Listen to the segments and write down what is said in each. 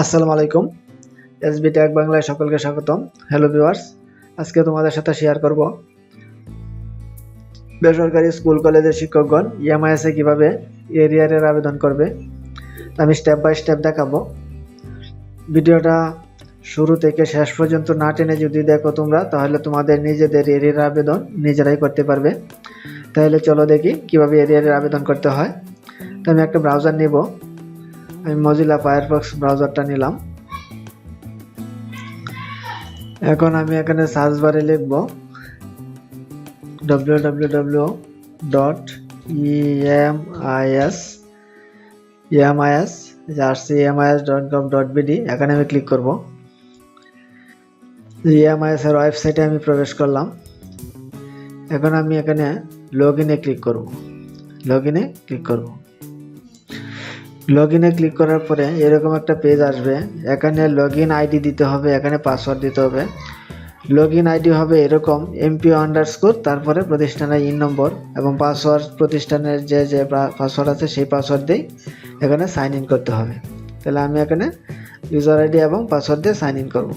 আসসালামু আলাইকুম। SB tag বাংলায় সকলকে স্বাগতম। হ্যালো ভিউয়ার্স আজকে তোমাদের সাথে শেয়ার করব। বেসরকারি স্কুল, কলেজের শিক্ষকগণ ইএমআইএসে কীভাবে এরিয়ারের আবেদন করবে, আমি স্টেপ বাই স্টেপ দেখাবো। ভিডিওটা শুরু থেকে শেষ পর্যন্ত না টেনে যদি দেখো তোমরা, তাহলে তোমাদের নিজেদের এরিয়ার আবেদন নিজেরাই করতে পারবে। তাহলে চলো দেখি কীভাবে এরিয়ারের আবেদন করতে হয়। তো আমি একটা ব্রাউজার নেব। আমি মজিলা ফায়ারফক্স ব্রাউজারটা নিলাম। এখন আমি এখানে সার্চ বারে লিখব www dot EMIS EMIS jersey EMIS dot com dot BD এখানে আমি ক্লিক করব। ইএমআইএস এর ওয়েবসাইটে আমি প্রবেশ করলাম। এখন আমি এখানে লগ ইনে ক্লিক করব। লগ ইনে ক্লিক করব। লগ ইনে ক্লিক করার পরে এরকম একটা পেজ আসবে। এখানে লগ ইন আইডি দিতে হবে, এখানে পাসওয়ার্ড দিতে হবে। লগ ইন আইডি হবে এরকম এমপি আন্ডারস্কোর তারপরে প্রতিষ্ঠানের ইন নম্বর এবং পাসওয়ার্ড প্রতিষ্ঠানের যে যে পাসওয়ার্ড আছে সেই পাসওয়ার্ড দিয়েই এখানে সাইন ইন করতে হবে। তাহলে আমি এখানে ইউজার আইডি এবং পাসওয়ার্ড দিয়ে সাইন ইন করব।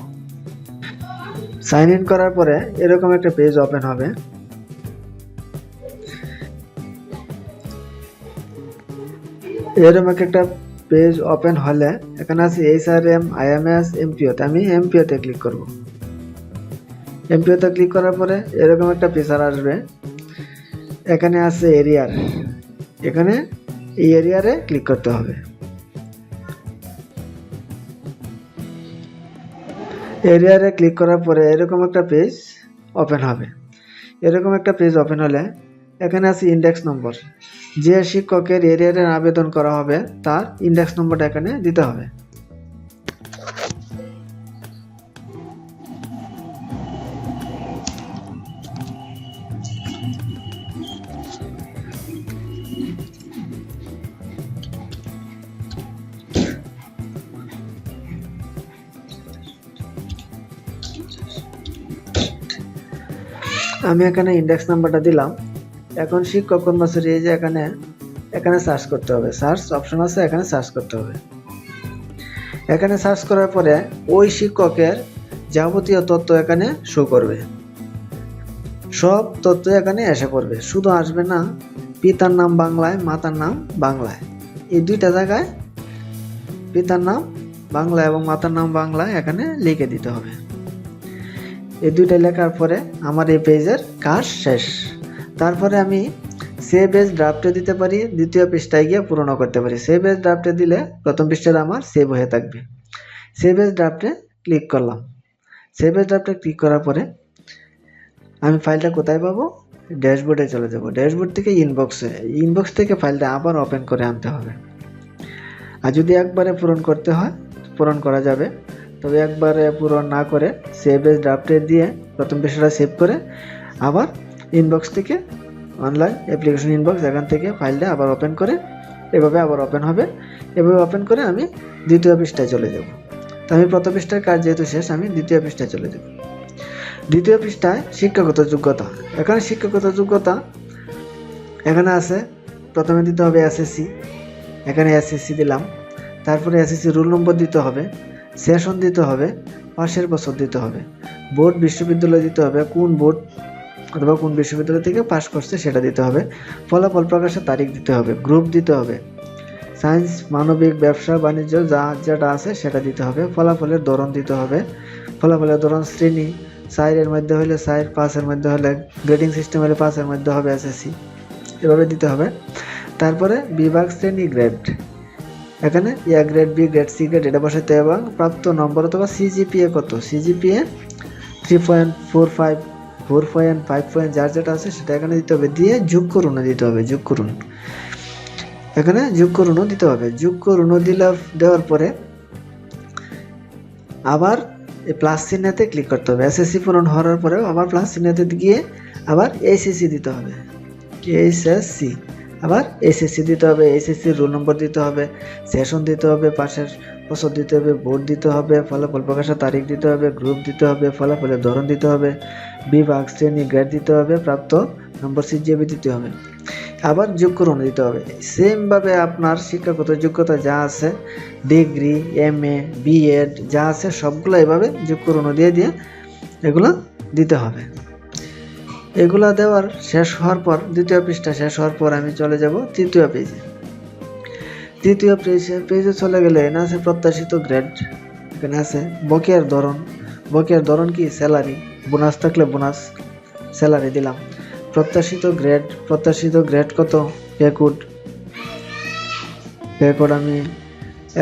সাইন ইন করার পরে এরকম একটা পেজ ওপেন হবে। এরকম একটা পেজ ওপেন হলে এখানে আছে এইচ আর এম আইএমএস এমপিওতে আমি এমপিওতে ক্লিক করব। এমপিওতে ক্লিক করার পরে এরকম একটা ফিচার আসবে। এখানে আছে এরিয়ার এখানে এই এরিয়ারে ক্লিক করতে হবে। এরিয়ারে ক্লিক করার পরে এরকম একটা পেজ ওপেন হবে। এরকম একটা পেজ ওপেন হলে এখানে আছে ইন্ডেক্স নম্বর যে শিক্ষকের এরিয়ারের আবেদন করা হবে, তার ইন্ডেক্স নম্বরটা এখানে দিতে হবে। আমি এখানে ইন্ডেক্স নাম্বারটা দিলাম। এখন শিক্ষক কর্মচারী এই যে এখানে এখানে সার্চ করতে হবে। সার্চ অপশন আছে, এখানে সার্চ করতে হবে। এখানে সার্চ করার পরে ওই শিক্ষকের যাবতীয় তথ্য এখানে শো করবে। সব তথ্য এখানে এসে পড়বে। শুধু আসবে না, পিতার নাম বাংলায়, মাতার নাম বাংলায়। এই দুইটা জায়গায় পিতার নাম বাংলা এবং মাতার নাম বাংলায় এখানে লিখে দিতে হবে। এই দুইটা লেখার পরে আমার এই পেজের কাজ শেষ। তারপরে আমি সেভ এজ ড্রাফটে দিতে পারি, দ্বিতীয় পৃষ্ঠায় গিয়ে পূরণ করতে পারি। সেভ এজ ড্রাফটে দিলে প্রথম পৃষ্ঠাটা আমার সেভ হয়ে থাকবে। সেভ এজ ড্রাফটে ক্লিক করলাম। সেভ এজ ড্রাফটে ক্লিক করার পরে আমি ফাইলটা কোথায় পাবো? ড্যাশবোর্ডে চলে যাব। ড্যাশবোর্ড থেকে ইনবক্সে ইনবক্স থেকে ফাইলটা আবার ওপেন করে আনতে হবে। আর যদি একবারে পূরণ করতে হয়, পূরণ করা যাবে। তবে একবারে পূরণ না করে সেভ এজ ড্রাফটে দিয়ে প্রথম পৃষ্ঠাটা সেভ করে আবার ইনবক্স থেকে অনলাইন অ্যাপ্লিকেশন ইনবক্স এখান থেকে ফাইলটা আবার ওপেন করে, এভাবে আবার ওপেন হবে। এভাবে ওপেন করে আমি দ্বিতীয় পৃষ্ঠায় চলে যাব। তো আমি প্রথম পৃষ্ঠার কাজ যেহেতু শেষ, আমি দ্বিতীয় পৃষ্ঠায় চলে যাব। দ্বিতীয় পৃষ্ঠায় শিক্ষাগত যোগ্যতা। এখানে শিক্ষাগত যোগ্যতা, এখানে আছে, প্রথমে দিতে হবে এসএসসি এখানে এসএসসি দিলাম। তারপরে এসএসসি রুল নম্বর দিতে হবে সেশন দিতে হবে, পাশের বছর দিতে হবে। বোর্ড বিশ্ববিদ্যালয় দিতে হবে, কোন বোর্ড অথবা কোন বিশ্ববিদ্যালয় থেকে পাশ করছে সেটা দিতে হবে। ফলাফল প্রকাশের তারিখ দিতে হবে গ্রুপ দিতে হবে। সায়েন্স মানবিক, ব্যবসা, বাণিজ্য, যা যেটা আছে সেটা দিতে হবে। ফলাফলের ধরন দিতে হবে। ফলাফলের ধরন শ্রেণি সাইরের মধ্যে হলে সাইর পাসের মধ্যে হলে গ্রেডিং সিস্টেম হলে পাসের মধ্যে হবে এসএসসি এভাবে দিতে হবে। তারপরে বিভাগ শ্রেণি গ্রেড এখানে A grade B grade C grade এটা বসাতে এবং প্রাপ্ত নম্বর অথবা সিজিপিএ কত? CGPA three point four five four point five point যার যেটা আছে সেটা এখানে দিতে হবে। দিয়ে যোগ করুন দিতে হবে যোগ করুন। এখানে যোগ করুনও দিতে হবে। যোগ করুনও দিলে দেওয়ার পরে আবার এই প্লাস চিহ্নতে ক্লিক করতে হবে। এসএসসি পূরণ হওয়ার পরেও আবার প্লাস চিহ্নতে গিয়ে আবার এইচএসসি দিতে হবে। এইচএসসি আবার এসএসসি দিতে হবে এসএসসি রোল নম্বর দিতে হবে সেশন দিতে হবে, পাশের বছর দিতে হবে বোর্ড দিতে হবে, ফলাফল প্রকাশের তারিখ দিতে হবে গ্রুপ দিতে হবে, ফলাফলের ধরন দিতে হবে, বিভাগ, শ্রেণি গ্রেড দিতে হবে, প্রাপ্ত নম্বর সিজিএবি দিতে হবে। আবার যোগ করে দিতে হবে। সেমভাবে আপনার শিক্ষাগত যোগ্যতা যা আছে ডিগ্রি এম এ বিএড যা আছে, সবগুলো এভাবে যোগ করে দিয়ে দিয়ে এগুলো দিতে হবে। এগুলা দেওয়ার শেষ হওয়ার পর, দ্বিতীয় পৃষ্ঠা শেষ হওয়ার পর আমি চলে যাব তৃতীয় পেজে তৃতীয় পেজে পেজে চলে গেলে এখানে আছে প্রত্যাশিত গ্রেড এখানে আছে বকেয়ার ধরন। বকেয়ার ধরন কি? স্যালারি বোনাস থাকলে বোনাস স্যালারি দিলাম। প্রত্যাশিত গ্রেড প্রত্যাশিত গ্রেড কত? পে কোড পে কোড আমি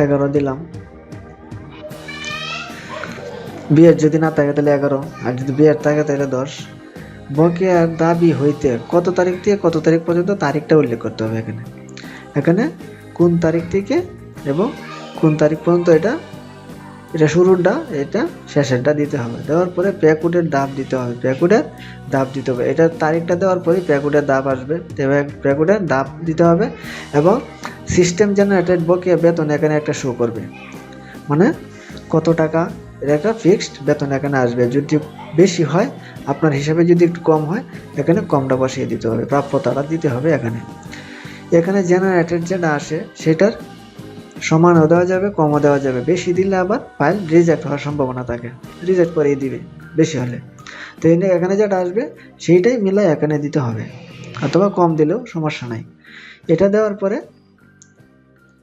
এগারো দিলাম। বিয়ের যদি না থাকে তাহলে এগারো, আর যদি বিয়ের থাকে তাহলে দশ। বকেয়ার দাবি হইতে কত তারিখ থেকে কত তারিখ পর্যন্ত তারিখটা উল্লেখ করতে হবে এখানে। এখানে কোন তারিখ থেকে এবং কোন তারিখ পর্যন্ত এটা এটা শুরুরটা, এটা শেষেরটা দিতে হবে। দেওয়ার পরে প্যাকুটের দাব দিতে হবে, প্যাকুটের দাব দিতে হবে। এটা তারিখটা দেওয়ার পরে প্যাকুটের দাব আসবে। প্যাকুটের দাব দিতে হবে এবং সিস্টেম জেনারেটেড বকেয়া বেতন এখানে একটা শো করবে। মানে কত টাকা এটা একটা ফিক্সড বেতন এখানে আসবে। যদি বেশি হয়, আপনার হিসাবে যদি একটু কম হয়, এখানে কমটা বসিয়ে দিতে হবে। প্রাপ্যতাটা দিতে হবে এখানে। এখানে জেনারেটেড যেটা আসে, সেটার সমানও দেওয়া যাবে, কমও দেওয়া যাবে। বেশি দিলে আবার ফাইল রিজেক্ট হওয়ার সম্ভাবনা থাকে। রিজেক্ট করিয়ে দিবে, বেশি হলে। তো এনে- এখানে যেটা আসবে, সেইটাই মিলাই এখানে দিতে হবে। অথবা কম দিলেও সমস্যা নাই। এটা দেওয়ার পরে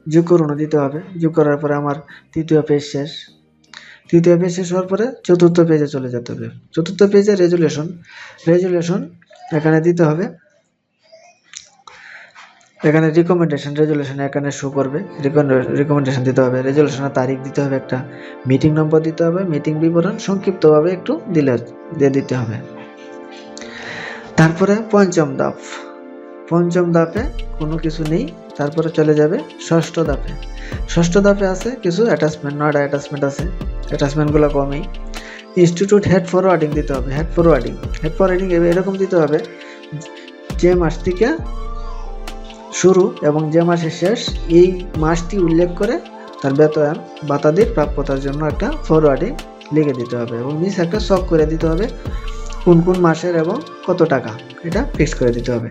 যোগ করুন, দিতে হবে। যোগ করার পরে আমার তৃতীয় পেজ শেষ। তৃতীয় পেজ শেষ হওয়ার পরে চতুর্থ পেজে চলে যেতে হবে। চতুর্থ পেজে রেজুলেশন রেজুলেশন এখানে দিতে হবে। এখানে রিকমেন্ডেশন রেজুলেশন এখানে শো করবে। রিকমেন্ডেশন দিতে হবে। রেজুলেশনের তারিখ দিতে হবে একটা। মিটিং নম্বর দিতে হবে। মিটিং বিবরণ সংক্ষিপ্তভাবে একটু দিলে দিয়ে দিতে হবে। তারপরে পঞ্চম ধাপ পঞ্চম ধাপে কোনো কিছু নেই, তারপরে চলে যাবে ষষ্ঠ ধাপে। ষষ্ঠ ধাপে আছে কিছু অ্যাটাচমেন্ট নয়টা অ্যাটাচমেন্ট আছে। অ্যাটাচমেন্টগুলো কমেই। ইনস্টিটিউট হেড ফরওয়ার্ডিং দিতে হবে হেড ফরওয়ার্ডিং হেড ফরওয়ার্ডিং এরকম দিতে হবে, যে মাস থেকে শুরু এবং যে মাসের শেষ, এই মাসটি উল্লেখ করে তার বেতন বাতাদির প্রাপ্যতার জন্য একটা ফরওয়ার্ডিং লিখে দিতে হবে এবং নিচ একটা শখ করে দিতে হবে। কোন কোন মাসের এবং কত টাকা এটা ফিক্স করে দিতে হবে।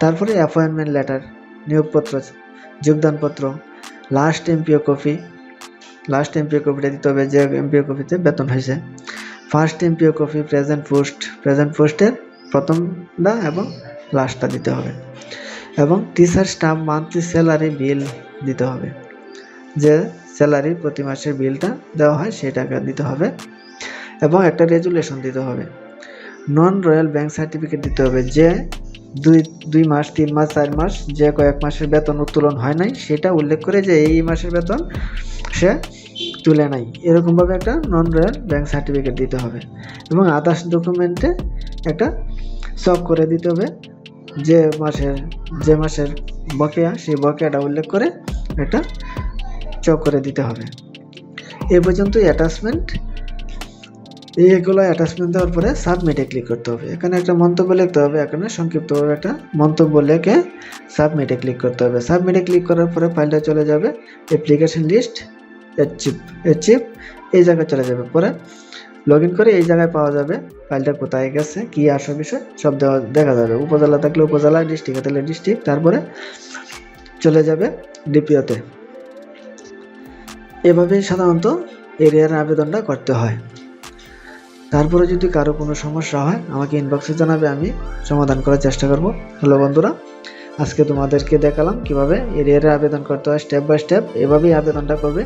তারপরে অ্যাপয়েন্টমেন্ট লেটার নিয়োগপত্র, যোগদানপত্র last MPO copy last MPO কপিটা দিতে হবে যে এমপিও কপিতে বেতন হয়েছে। First MPO copy present post present পোস্টের প্রথমটা এবং লাস্টটা দিতে হবে। এবং teacher staff monthly salary bill দিতে হবে। যে স্যালারি প্রতি মাসের বিলটা দেওয়া হয় সেটাকে দিতে হবে। এবং একটা রেজুলেশন দিতে হবে। নন রয়্যাল ব্যাংক সার্টিফিকেট দিতে হবে যে দুই দুই মাস, তিন মাস, চার মাস যে কয়েক মাসের বেতন উত্তোলন হয় নাই, সেটা উল্লেখ করে যে এই মাসের বেতন সে তুলে নাই। এরকমভাবে একটা নন রয়্যাল ব্যাংক সার্টিফিকেট দিতে হবে। এবং আদার্স ডকুমেন্টে একটা সব করে দিতে হবে যে মাসের যে মাসের বকেয়া, সেই বকেয়াটা উল্লেখ করে একটা চক করে দিতে হবে। এ পর্যন্ত অ্যাটাচমেন্ট এইগুলো অ্যাটাচমেন্ট দেওয়ার পরে সাবমিটে ক্লিক করতে হবে। এখানে একটা মন্তব্য লিখতে হবে, এখানে সংক্ষিপ্তভাবে একটা মন্তব্য লিখে সাবমিটে ক্লিক করতে হবে। সাবমিটে ক্লিক করার পরে ফাইলটা চলে যাবে অ্যাপ্লিকেশন লিস্ট অ্যাচিভ অ্যাচিভ এই জায়গায় চলে যাবে। পরে লগ ইন করে এই জায়গায় পাওয়া যাবে ফাইলটা কোথায় গেছে, কি আসার বিষয়, সব দেওয়া, দেখা যাবে। উপজেলা থাকলে উপজেলা ডিস্ট্রিক্টে থাকলে ডিস্ট্রিক্ট তারপরে চলে যাবে ডিপিওতে এভাবেই সাধারণত এরিয়ার আবেদনটা করতে হয়। তারপরে যদি কারও কোনো সমস্যা হয়, আমাকে ইনবক্সে জানাবে, আমি সমাধান করার চেষ্টা করব। হ্যালো বন্ধুরা, আজকে তোমাদেরকে দেখালাম কীভাবে এরিয়ারে আবেদন করতে হয় স্টেপ বাই স্টেপ এভাবেই আবেদনটা করবে।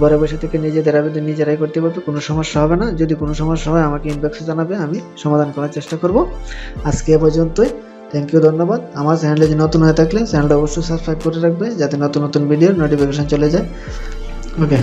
ঘরে বসে থেকে নিজেদের আবেদন নিজেরাই করতে পারবে, কোনো সমস্যা হবে না। যদি কোনো সমস্যা হয়, আমাকে ইনবক্সে জানাবে, আমি সমাধান করার চেষ্টা করব। আজকে এ পর্যন্তই। থ্যাংক ইউ ধন্যবাদ। আমার চ্যানেলে যদি নতুন হয়ে থাকলে চ্যানেলটা অবশ্যই সাবস্ক্রাইব করে রাখবে, যাতে নতুন নতুন ভিডিওর নোটিফিকেশন চলে যায়। ওকে